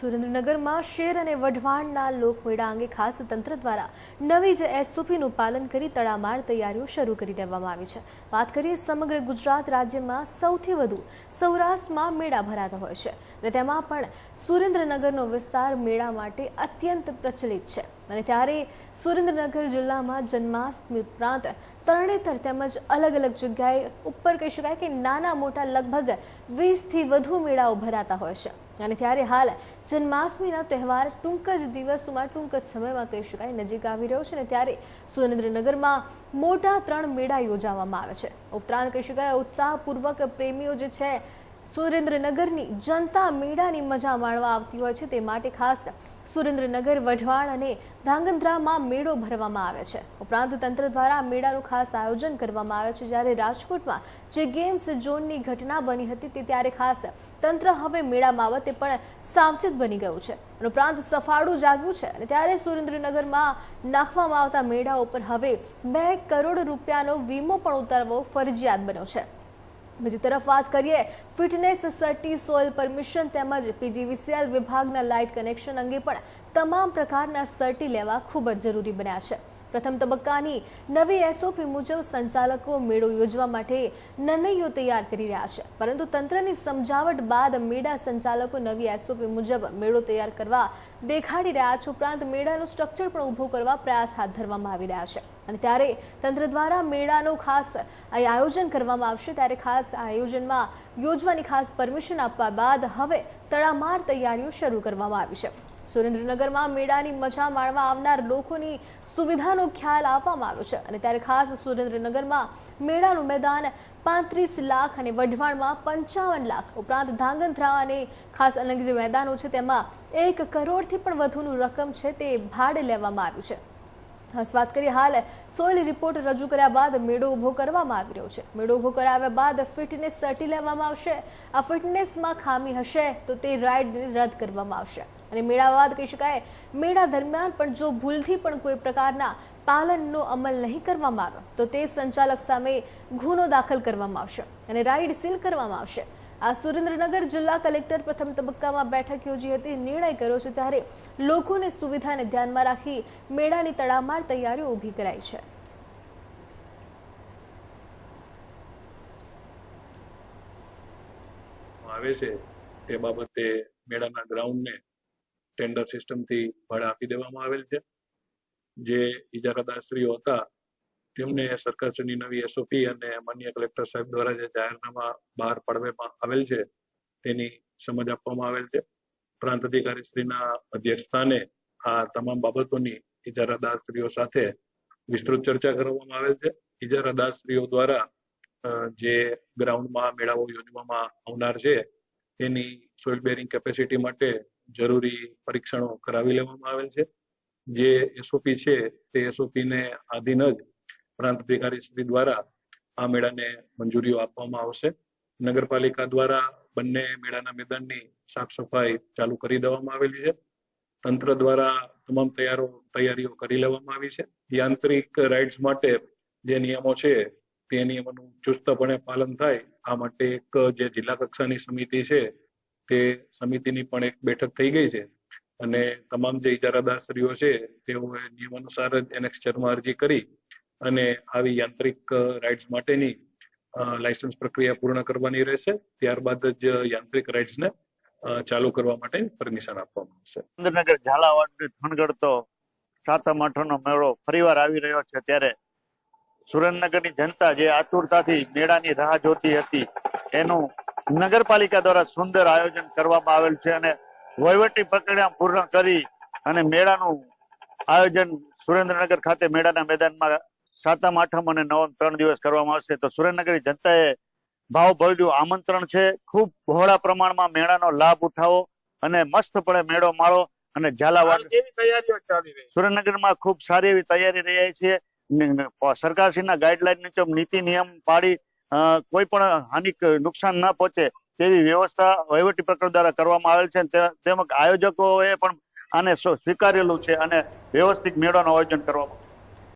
સુરેન્દ્રનગરમાં શેર અને વઢવાણના લોકમેળા અંગે ખાસ તંત્ર દ્વારા નવી જ એસઓપીનું પાલન કરી તડામાર તૈયારીઓ શરૂ કરી દેવામાં આવી છે. વાત કરીએ સમગ્ર ગુજરાત રાજ્યમાં સૌથી વધુ સૌરાષ્ટ્રમાં મેળા ભરાતા હોય છે. અને તેમાં પણ સુરેન્દ્રનગરનો વિસ્તાર મેળા માટે અત્યંત પ્રચલિત છે. અને ત્યારે સુરેન્દ્રનગર જિલ્લામાં જન્માષ્ટમી ઉપરાંત તરણેતર તેમજ અલગ અલગ જગ્યાએ ઉપર કહી શકાય કે નાના મોટા લગભગ વીસથી વધુ મેળાઓ ભરાતા હોય છે. અને ત્યારે હાલ જન્માષ્ટમીનો તહેવાર ટૂંક જ દિવસોમાં, ટૂંક જ સમયમાં કહી શકાય નજીક આવી રહ્યો છે અને ત્યારે સુરેન્દ્રનગરમાં મોટા ત્રણ મેળા યોજાવામાં આવે છે. ઉપરાંત કહી શકાય ઉત્સાહપૂર્વક પ્રેમીઓ જે છે સુરેન્દ્રનગરની જનતા મેળાની મજા માણવા આવતી હોય છે તે માટે ખાસ સુરેન્દ્રનગર, વઢવાણ અને ધાંગધ્રામાં મેળો ભરવામાં આવે છે. ઉપરાંત તંત્ર દ્વારા મેળાનું ખાસ આયોજન કરવામાં આવે છે. જ્યારે રાજકોટમાં જે ગેમ્સ ઝોનની ઘટના બની હતી તે ત્યારે ખાસ તંત્ર હવે મેળા બાબતે પણ સાવચેત બની ગયું છે. ઉપરાંત સફાળું જાગ્યું છે. અને ત્યારે સુરેન્દ્રનગરમાં નાખવામાં આવતા મેળા ઉપર હવે બે કરોડ રૂપિયાનો વીમો પણ ઉતારવો ફરજિયાત બન્યો છે. બીજી તરફ વાત કરીએ, ફિટનેસ સર્ટી, સોઇલ પરમિશન તેમજ પીજીવીસીએલ વિભાગના લાઇટ કનેક્શન અંગે પણ તમામ પ્રકારના સર્ટી લેવા ખૂબ જ જરૂરી બન્યા છે. પ્રથમ તબક્કાની નવી એસઓપી મુજબ સંચાલકો મેળો યોજવા માટે નનૈયો તૈયાર કરી રહ્યા છે. પરંતુ તંત્રની સમજાવટ બાદ મેળા સંચાલકો નવી એસઓપી મુજબ મેળો તૈયાર કરવા દેખાડી રહ્યા છે. ઉપરાંત મેળાનું સ્ટ્રક્ચર પણ ઊભું કરવા પ્રયાસ હાથ ધરવામાં આવી રહ્યા છે. અને ત્યારે તંત્ર દ્વારા મેળાનું ખાસ આયોજન કરવામાં આવશે. ત્યારે ખાસ આયોજનમાં યોજવાની ખાસ પરમિશન આપવા બાદ હવે તડામાર તૈયારીઓ શરૂ કરવામાં આવી છે. સુરેન્દ્રનગરમાં મેળાની મજા માણવા આવનાર લોકોની સુવિધાનો ખ્યાલ આપવામાં આવ્યો છે. અને ત્યારે ખાસ સુરેન્દ્રનગરમાં મેળાનું મેદાન પાંત્રીસ લાખ અને વઢવાણમાં પંચાવન લાખ ઉપરાંત ધાંગધ્રા અને ખાસ અલગ જે મેદાનો છે તેમાં એક કરોડથી પણ વધુનું રકમ છે તે ભાડે લેવામાં આવ્યું છે. વાત કરીએ હાલ, સોઇલ રિપોર્ટ રજૂ કર્યા બાદ મેળો ઊભો કરવામાં આવી રહ્યો છે. મેળો ઊભો કરાવ્યા બાદ ફિટનેસ સર્ટી લેવામાં આવશે. આ ફિટનેસમાં ખામી હશે તો તે રાઇડને રદ કરવામાં આવશે. અને મેળા બાદ કહી શકાય, મેળા દરમિયાન પણ જો ભૂલથી પણ કોઈ પ્રકારના પાલનનો અમલ નહીં કરવામાં આવે, તો તે સંચાલક સામે ગુનો દાખલ કરવામાં આવશે અને રાઇડ સીલ કરવામાં આવશે. આ સુરેન્દ્રનગર જિલ્લા કલેક્ટર પ્રથમ તબક્કામાં બેઠક યોજી હતી, નિર્ણય કર્યો છે ત્યારે લોકોની સુવિધાને ધ્યાનમાં રાખી મેળાની તડામાર તૈયારીઓ ઊભી કરાઈ છે. આવે છે તે બાબતે મેળાના ગ્રાઉન્ડને ટેન્ડર સિસ્ટમથી ભાડે આપી દેવામાં આવેલ છે. જે ઇજારાદારશ્રીઓ હતા તેમને સરકારશ્રીની નવી એસઓપી અને માન્ય કલેક્ટર સાહેબ દ્વારા જે જાહેરનામા બહાર પાડવામાં આવેલ છે, તેની સમજ આપવામાં આવેલ છે. પ્રાંત અધિકારીશ્રીના અધ્યક્ષ સ્થાને આ તમામ બાબતોની ઇજારાદારશ્રીઓ સાથે વિસ્તૃત ચર્ચા કરવામાં આવેલ છે. ઇજારાદારશ્રીઓ દ્વારા જે ગ્રાઉન્ડમાં મેળાઓ યોજવામાં આવનાર છે, તેની સોઇલ બેરિંગ કેપેસિટી માટે જરૂરી પરીક્ષણો કરાવી લેવામાં આવેલ છે. જે એસઓપી છે, તે એસઓપી ને આધીન જ પ્રાંત અધિકારી શ્રી દ્વારા આ મેળાને મંજૂરીઓ આપવામાં આવશે. નગરપાલિકા દ્વારા બંને મેળાના મેદાનની સાફ સફાઈ ચાલુ કરી દેવામાં આવેલી છે. તંત્ર દ્વારા તમામ તૈયારો, તૈયારીઓ કરી લેવામાં આવી છે. યાંત્રિક રાઇડ્સ માટે જે નિયમો છે, તે નિયમોનું ચુસ્તપણે પાલન થાય, આ માટે એક જે જિલ્લા કક્ષાની સમિતિ છે, તે સમિતિની પણ એક બેઠક થઈ ગઈ છે. અને તમામ જે ઇજારાદારશ્રીઓ છે, તેઓએ નિયમ અનુસાર જ એનેક્સ્ચરમાં અરજી કરી અને આવી યાંત્રિક રાઇડ્સ માટેની લાયસન્સ પ્રક્રિયા પૂર્ણ કરવાની રહેશે. ત્યારબાદ જ યાંત્રિક રાઇડ્સને ચાલુ કરવા માટે પરમિશન આપવામાં આવશે. સુરેન્દ્રનગર ઝાલાવાડ થનગડતો સાતમ આઠમનો મેળો ફરીવાર આવી રહ્યો છે ત્યારે સુરેન્દ્રનગરની જનતા જે આતુરતાથી મેળાની રાહ જોતી હતી, એનું નગરપાલિકા દ્વારા સુંદર આયોજન કરવામાં આવેલ છે અને વહીવટી પ્રક્રિયા પૂર્ણ કરી અને મેળાનું આયોજન સુરેન્દ્રનગર ખાતે મેળાના મેદાનમાં સાતમ આઠમ અને નવમ ત્રણ દિવસ કરવામાં આવશે. તો સુરેન્દ્રનગરની જનતાએ ભાવભર્યું આમંત્રણ છે. ખૂબ બહોળા પ્રમાણમાં મેળાનો લાભ ઉઠાવો અને મસ્તપણે મેળો માળો અને ઝાલાવાડ સુરેન્દ્રનગરમાં ખૂબ સારી એવી તૈયારી રહી છે. સરકારશ્રીના ગાઈડલાઈન મુજબ નીતિ નિયમ પાડી કોઈ પણ હાનિક નુકસાન ન પહોંચે તેવી વ્યવસ્થા વહીવટી પ્રકરણ દ્વારા કરવામાં આવેલ છે. તેમજ આયોજકોએ પણ આને સ્વીકારેલું છે અને વ્યવસ્થિત મેળાનું આયોજન કરવામાં